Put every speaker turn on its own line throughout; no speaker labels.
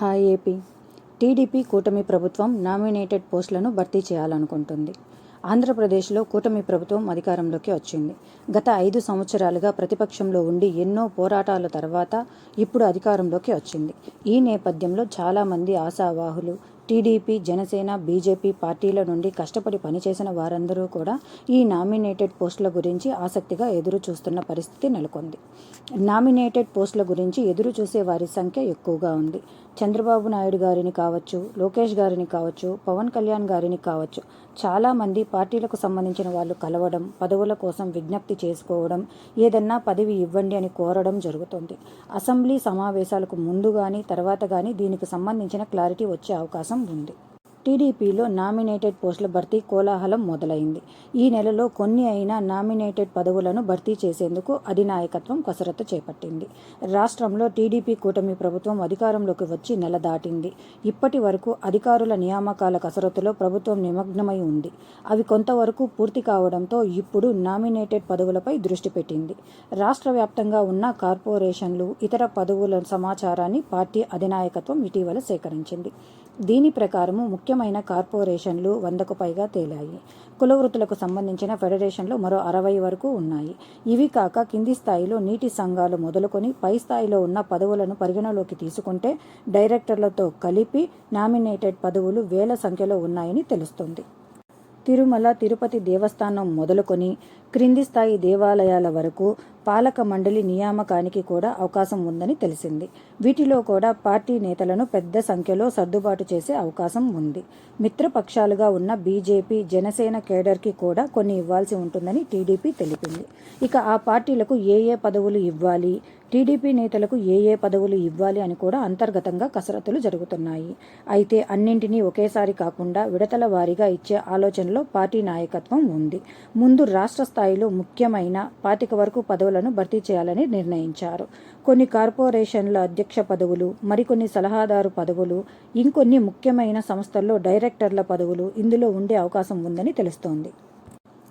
Hi AP. TDP కూటమి ప్రభుత్వం nominated పోస్టులను భర్తీ చేయాలనుకుంటుంది. ఆంధ్రప్రదేశ్లో కూటమి ప్రభుత్వం అధికారంలోకి వచ్చింది. గత ఐదు సంవత్సరాలుగా ప్రతిపక్షంలో ఉండి ఎన్నో పోరాటాల తర్వాత ఇప్పుడు అధికారంలోకి వచ్చింది. ఈ నేపథ్యంలో చాలామంది ఆశావాహులు టీడీపీ జనసేన బీజేపీ పార్టీల నుండి కష్టపడి పనిచేసిన వారందరూ కూడా ఈ నామినేటెడ్ పోస్టుల గురించి ఆసక్తిగా ఎదురు చూస్తున్న పరిస్థితి నెలకొంది. నామినేటెడ్ పోస్టుల గురించి ఎదురు చూసే వారి సంఖ్య ఎక్కువగా ఉంది. చంద్రబాబు నాయుడు గారిని కావచ్చు లోకేష్ గారిని కావచ్చు పవన్ కళ్యాణ్ గారిని కావచ్చు చాలామంది పార్టీలకు సంబంధించిన వాళ్ళు కలవడం పదవుల కోసం విజ్ఞప్తి చేసుకోవడం ఏదన్నా పదవి ఇవ్వండి అని కోరడం జరుగుతుంది. అసెంబ్లీ సమావేశాలకు ముందు కానీ తర్వాత కానీ దీనికి సంబంధించిన క్లారిటీ వచ్చే అవకాశం ఉంది. టీడీపీలో నామినేటెడ్ పోస్టుల భర్తీ కోలాహలం మొదలైంది. ఈ నెలలో కొన్ని అయినా నామినేటెడ్ పదవులను భర్తీ చేసేందుకు అధినాయకత్వం కసరత్తు చేపట్టింది. రాష్ట్రంలో టీడీపీ కూటమి ప్రభుత్వం అధికారంలోకి వచ్చి నెల దాటింది. ఇప్పటి వరకు అధికారుల నియామకాల కసరత్తులో ప్రభుత్వం నిమగ్నమై ఉంది. అవి కొంతవరకు పూర్తి కావడంతో ఇప్పుడు నామినేటెడ్ పదవులపై దృష్టి పెట్టింది. రాష్ట్ర వ్యాప్తంగా ఉన్న కార్పొరేషన్లు ఇతర పదవుల సమాచారాన్ని పార్టీ అధినాయకత్వం ఇటీవల సేకరించింది. దీని ప్రకారము ముఖ్యమైన కార్పొరేషన్లు వందకు పైగా తేలాయి. కులవృత్తులకు సంబంధించిన ఫెడరేషన్లు మరో అరవై వరకు ఉన్నాయి. ఇవి కాక కింది స్థాయిలో నీటి సంఘాలు మొదలుకొని పై స్థాయిలో ఉన్న పదవులను పరిగణలోకి తీసుకుంటే డైరెక్టర్లతో కలిపి నామినేటెడ్ పదవులు వేల సంఖ్యలో ఉన్నాయని తెలుస్తుంది. తిరుమల తిరుపతి దేవస్థానం మొదలుకొని క్రింది స్థాయి దేవాలయాల వరకు పాలక మండలి నియామకానికి కూడా అవకాశం ఉందని తెలిసింది. వీటిలో కూడా పార్టీ నేతలను పెద్ద సంఖ్యలో సర్దుబాటు చేసే అవకాశం ఉంది. మిత్రపక్షాలుగా ఉన్న బీజేపీ జనసేన కేడర్కి కూడా కొన్ని ఇవ్వాల్సి ఉంటుందని టీడీపీ తెలిపింది. ఇక ఆ పార్టీలకు ఏ ఏ పదవులు ఇవ్వాలి? టీడీపీ నేతలకు ఏ ఏ పదవులు ఇవ్వాలి అని కూడా అంతర్గతంగా కసరత్తులు జరుగుతున్నాయి. అయితే అన్నింటినీ ఒకేసారి కాకుండా విడతల వారీగా ఇచ్చే ఆలోచనలో పార్టీ నాయకత్వం ఉంది. ముందు రాష్ట్ర స్థాయిలో ముఖ్యమైన పాతిక వరకు పదవులను భర్తీ చేయాలని నిర్ణయించారు. కొన్ని కార్పొరేషన్ల అధ్యక్ష పదవులు మరికొన్ని సలహాదారు పదవులు ఇంకొన్ని ముఖ్యమైన సంస్థల్లో డైరెక్టర్ల పదవులు ఇందులో ఉండే అవకాశం ఉందని తెలుస్తోంది.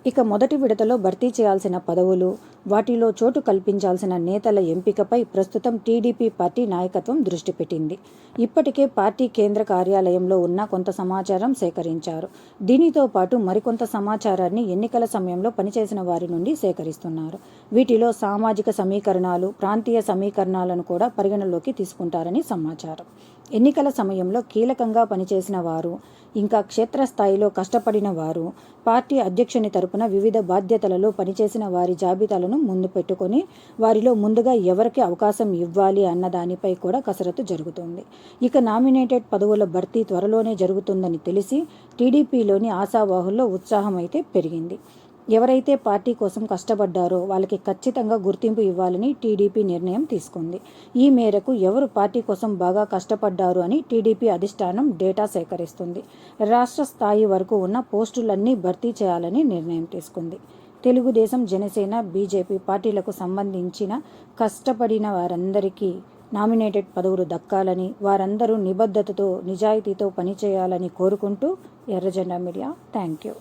ఇక మొదటి విడతలో భర్తీ చేయాల్సిన పదవులు వాటిలో చోటు కల్పించాల్సిన నేతల ఎంపికపై ప్రస్తుతం టీడీపీ పార్టీ నాయకత్వం దృష్టి పెట్టింది. ఇప్పటికే పార్టీ కేంద్ర కార్యాలయంలో ఉన్న కొంత సమాచారం సేకరించారు. దీనితో పాటు మరికొంత సమాచారాన్ని ఎన్నికల సమయంలో పనిచేసిన వారి నుండి సేకరిస్తున్నారు. వీటిలో సామాజిక సమీకరణాలు ప్రాంతీయ సమీకరణాలను కూడా పరిగణలోకి తీసుకుంటారని సమాచారం. ఎన్నికల సమయంలో కీలకంగా పనిచేసిన వారు ఇంకా క్షేత్రస్థాయిలో కష్టపడిన వారు పార్టీ అధ్యక్షుని తరపున వివిధ బాధ్యతలలో పనిచేసిన వారి జాబితాలను ముందు పెట్టుకొని వారిలో ముందుగా ఎవరికి అవకాశం ఇవ్వాలి అన్న దానిపై కూడా కసరత్తు జరుగుతుంది. ఇక నామినేటెడ్ పదవుల భర్తీ త్వరలోనే జరుగుతుందని తెలిసి టీడీపీలోని ఆశావాహుల్లో ఉత్సాహం అయితే పెరిగింది. ఎవరైతే పార్టీ కోసం కష్టపడ్డారో వాళ్ళకి ఖచ్చితంగా గుర్తింపు ఇవ్వాలని టీడీపీ నిర్ణయం తీసుకుంది. ఈ మేరకు ఎవరు పార్టీ కోసం బాగా కష్టపడ్డారు అని టీడీపీ అధిష్టానం డేటా సేకరిస్తుంది. రాష్ట్ర స్థాయి వరకు ఉన్న పోస్టులన్నీ భర్తీ చేయాలని నిర్ణయం తీసుకుంది. తెలుగుదేశం జనసేన బీజేపీ పార్టీలకు సంబంధించిన కష్టపడిన వారందరికీ నామినేటెడ్ పదవులు దక్కాలని వారందరూ నిబద్ధతతో నిజాయితీతో పనిచేయాలని కోరుకుంటూ ఎర్రజెండా మీడియా థ్యాంక్ యూ